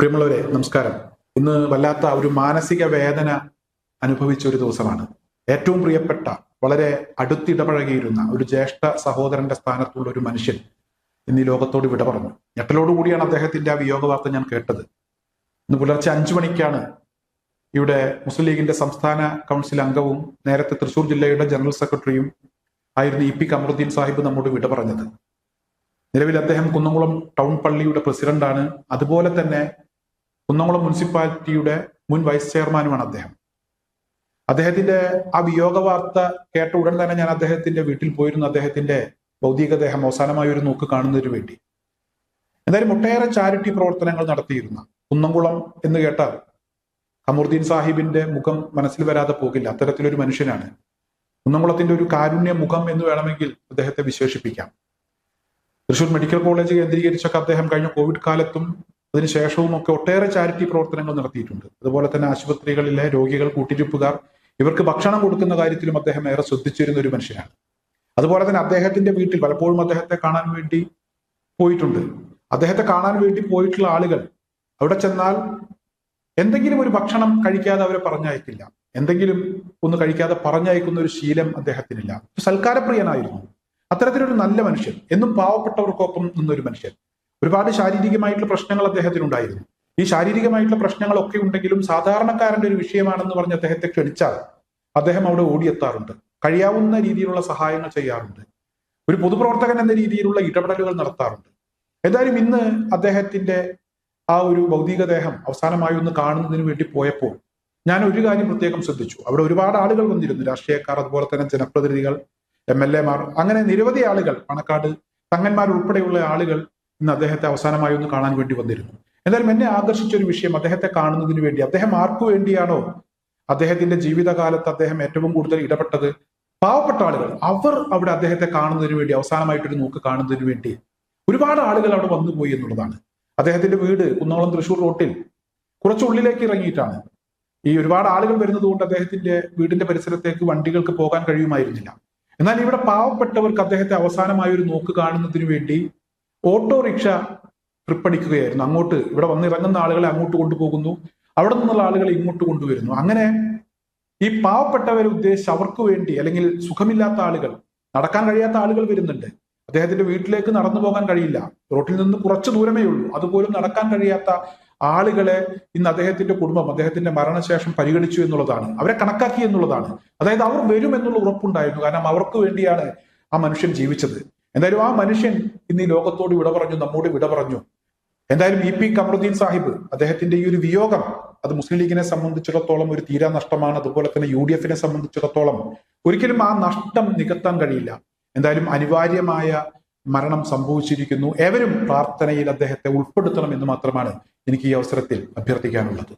പ്രിയമുള്ളവരെ നമസ്കാരം. ഇന്ന് വല്ലാത്ത ഒരു മാനസിക വേദന അനുഭവിച്ച ഒരു ദിവസമാണ്. ഏറ്റവും പ്രിയപ്പെട്ട വളരെ അടുത്തിടപഴകിയിരുന്ന ഒരു ജ്യേഷ്ഠ സഹോദരന്റെ സ്ഥാനത്തുള്ള ഒരു മനുഷ്യൻ ഇന്ന് ഈ ലോകത്തോട് വിട പറഞ്ഞു. ഞെട്ടലോടുകൂടിയാണ് അദ്ദേഹത്തിന്റെ ആ വിയോഗ വാർത്ത ഞാൻ കേട്ടത്. ഇന്ന് പുലർച്ചെ അഞ്ചു മണിക്കാണ് ഇവിടെ മുസ്ലിം ലീഗിന്റെ സംസ്ഥാന കൗൺസിൽ അംഗവും നേരത്തെ തൃശൂർ ജില്ലയുടെ ജനറൽ സെക്രട്ടറിയും ആയിരുന്ന ഇ പി കമറുദ്ദീൻ സാഹിബ് നമ്മോട് വിട പറഞ്ഞത്. നിലവിൽ അദ്ദേഹം കുന്നംകുളം ടൗൺ പള്ളിയുടെ പ്രസിഡന്റാണ്. അതുപോലെ തന്നെ കുന്നംകുളം മുനിസിപ്പാലിറ്റിയുടെ മുൻ വൈസ് ചെയർമാനുമാണ് അദ്ദേഹം. അദ്ദേഹത്തിന്റെ ആ വിയോഗ വാർത്ത കേട്ട ഉടൻ തന്നെ ഞാൻ അദ്ദേഹത്തിന്റെ വീട്ടിൽ പോയിരുന്നു. അദ്ദേഹത്തിന്റെ ഭൗതികദേഹം അവസാനമായി ഒരു നോക്ക് കാണുന്നതിന് വേണ്ടി. എന്തായാലും ഒട്ടേറെ ചാരിറ്റി പ്രവർത്തനങ്ങൾ നടത്തിയിരുന്ന. കുന്നംകുളം എന്ന് കേട്ടാൽ കമറുദ്ദീൻ സാഹിബിന്റെ മുഖം മനസ്സിൽ വരാതെ പോകില്ല. അത്തരത്തിലൊരു മനുഷ്യനാണ്. കുന്നംകുളത്തിന്റെ ഒരു കാരുണ്യ മുഖം എന്ന് വേണമെങ്കിൽ അദ്ദേഹത്തെ വിശേഷിപ്പിക്കാം. തൃശൂർ മെഡിക്കൽ കോളേജ് കേന്ദ്രീകരിച്ചൊക്കെ അദ്ദേഹം കഴിഞ്ഞ കോവിഡ് കാലത്തും അതിനുശേഷവും ഒക്കെ ഒട്ടേറെ ചാരിറ്റി പ്രവർത്തനങ്ങൾ നടത്തിയിട്ടുണ്ട്. അതുപോലെ തന്നെ ആശുപത്രികളിലെ രോഗികൾ കൂട്ടിരിപ്പുകാർ ഇവർക്ക് ഭക്ഷണം കൊടുക്കുന്ന കാര്യത്തിലും അദ്ദേഹം ഏറെ ശ്രദ്ധിച്ചിരുന്ന ഒരു മനുഷ്യനാണ്. അതുപോലെ തന്നെ അദ്ദേഹത്തിന്റെ വീട്ടിൽ പലപ്പോഴും അദ്ദേഹത്തെ കാണാൻ വേണ്ടി പോയിട്ടുണ്ട്. അദ്ദേഹത്തെ കാണാൻ വേണ്ടി പോയിട്ടുള്ള ആളുകൾ അവിടെ ചെന്നാൽ എന്തെങ്കിലും ഒരു ഭക്ഷണം കഴിക്കാതെ അവരെ പറഞ്ഞയക്കില്ല. എന്തെങ്കിലും ഒന്ന് കഴിക്കാതെ പറഞ്ഞയക്കുന്ന ഒരു ശീലം അദ്ദേഹത്തിനില്ല. സൽക്കാരപ്രിയനായിരുന്നു. അത്തരത്തിലൊരു നല്ല മനുഷ്യൻ. എന്നും പാവപ്പെട്ടവർക്കൊപ്പം നിന്നൊരു മനുഷ്യൻ. ഒരുപാട് ശാരീരികമായിട്ടുള്ള പ്രശ്നങ്ങൾ അദ്ദേഹത്തിന് ഉണ്ടായിരുന്നു ഈ ശാരീരികമായിട്ടുള്ള പ്രശ്നങ്ങളൊക്കെ ഉണ്ടെങ്കിലും സാധാരണക്കാരന്റെ ഒരു വിഷയമാണെന്ന് പറഞ്ഞ് അദ്ദേഹത്തെ ക്ഷണിച്ചാൽ അദ്ദേഹം അവിടെ ഓടിയെത്താറുണ്ട്. കഴിയാവുന്ന രീതിയിലുള്ള സഹായങ്ങൾ ചെയ്യാറുണ്ട്. ഒരു പൊതുപ്രവർത്തകൻ എന്ന രീതിയിലുള്ള ഇടപെടലുകൾ നടത്താറുണ്ട്. എന്തായാലും ഇന്ന് അദ്ദേഹത്തിന്റെ ആ ഒരു ഭൗതികദേഹം അവസാനമായി ഒന്ന് കാണുന്നതിന് വേണ്ടി പോയപ്പോൾ ഞാൻ ഒരു കാര്യം പ്രത്യേകം ശ്രദ്ധിച്ചു. അവിടെ ഒരുപാട് ആളുകൾ വന്നിരുന്നു. രാഷ്ട്രീയക്കാർ അതുപോലെ തന്നെ ജനപ്രതിനിധികൾ എം എൽ എമാർ അങ്ങനെ നിരവധി ആളുകൾ പണക്കാട് തങ്ങന്മാർ ഉൾപ്പെടെയുള്ള ആളുകൾ ഇന്ന് അദ്ദേഹത്തെ അവസാനമായി ഒന്ന് കാണാൻ വേണ്ടി വന്നിരുന്നു. എന്തായാലും എന്നെ ആകർഷിച്ച ഒരു വിഷയം അദ്ദേഹത്തെ കാണുന്നതിന് വേണ്ടി അദ്ദേഹം ആർക്കു വേണ്ടിയാണോ അദ്ദേഹത്തിന്റെ ജീവിതകാലത്ത് അദ്ദേഹം ഏറ്റവും കൂടുതൽ ഇടപെട്ടത്? പാവപ്പെട്ട ആളുകൾ അവർ അവിടെ അദ്ദേഹത്തെ കാണുന്നതിന് വേണ്ടി അവസാനമായിട്ടൊരു നോക്ക് കാണുന്നതിന് വേണ്ടി ഒരുപാട് ആളുകൾ അവിടെ വന്നുപോയി എന്നുള്ളതാണ്. അദ്ദേഹത്തിന്റെ വീട് കുന്നോളം തൃശൂർ റോട്ടിൽ കുറച്ചുള്ളിലേക്ക് ഇറങ്ങിയിട്ടാണ്. ഈ ഒരുപാട് ആളുകൾ വരുന്നത് കൊണ്ട് അദ്ദേഹത്തിന്റെ വീടിന്റെ പരിസരത്തേക്ക് വണ്ടികൾക്ക് പോകാൻ കഴിയുമായിരുന്നില്ല. എന്നാൽ ഇവിടെ പാവപ്പെട്ടവർക്ക് അദ്ദേഹത്തെ അവസാനമായ ഒരു നോക്ക് കാണുന്നതിന് വേണ്ടി ഓട്ടോറിക്ഷ ട്രിപ്പ് അടിക്കുകയായിരുന്നു. അങ്ങോട്ട് ഇവിടെ വന്നിറങ്ങുന്ന ആളുകളെ അങ്ങോട്ട് കൊണ്ടുപോകുന്നു. അവിടെ നിന്നുള്ള ആളുകളെ ഇങ്ങോട്ട് കൊണ്ടുവരുന്നു. അങ്ങനെ ഈ പാവപ്പെട്ടവരെ ഉദ്ദേശിച്ച് അവർക്ക് വേണ്ടി അല്ലെങ്കിൽ സുഖമില്ലാത്ത ആളുകൾ നടക്കാൻ കഴിയാത്ത ആളുകൾ വരുന്നുണ്ട്. അദ്ദേഹത്തിന്റെ വീട്ടിലേക്ക് നടന്നു പോകാൻ കഴിയില്ല. റോട്ടിൽ നിന്ന് കുറച്ച് ദൂരമേ ഉള്ളൂ. അതുപോലും നടക്കാൻ കഴിയാത്ത ആളുകളെ ഇന്ന് അദ്ദേഹത്തിന്റെ കുടുംബം അദ്ദേഹത്തിന്റെ മരണശേഷം പരിഗണിച്ചു എന്നുള്ളതാണ്. അവരെ കണക്കാക്കി എന്നുള്ളതാണ്. അതായത് അവർ വരും എന്നുള്ള ഉറപ്പുണ്ടായിരുന്നു. കാരണം അവർക്ക് വേണ്ടിയാണ് ആ മനുഷ്യൻ ജീവിച്ചത്. എന്തായാലും ആ മനുഷ്യൻ ഇന്ന് ഈ ലോകത്തോട് വിട പറഞ്ഞു നമ്മോട് വിട പറഞ്ഞു. എന്തായാലും ഇ പി കമറുദ്ദീൻ സാഹിബ് അദ്ദേഹത്തിന്റെ ഈ ഒരു വിയോഗം അത് മുസ്ലിം ലീഗിനെ സംബന്ധിച്ചിടത്തോളം ഒരു തീരാ നഷ്ടമാണ്. അതുപോലെ തന്നെ യു ഡി എഫിനെ സംബന്ധിച്ചിടത്തോളം ഒരിക്കലും ആ നഷ്ടം നികത്താൻ കഴിയില്ല. എന്തായാലും അനിവാര്യമായ മരണം സംഭവിച്ചിരിക്കുന്നു. ഏവരും പ്രാർത്ഥനയിൽ അദ്ദേഹത്തെ ഉൾപ്പെടുത്തണം എന്ന് മാത്രമാണ് എനിക്ക് ഈ അവസരത്തിൽ അഭ്യർത്ഥിക്കാനുള്ളത്.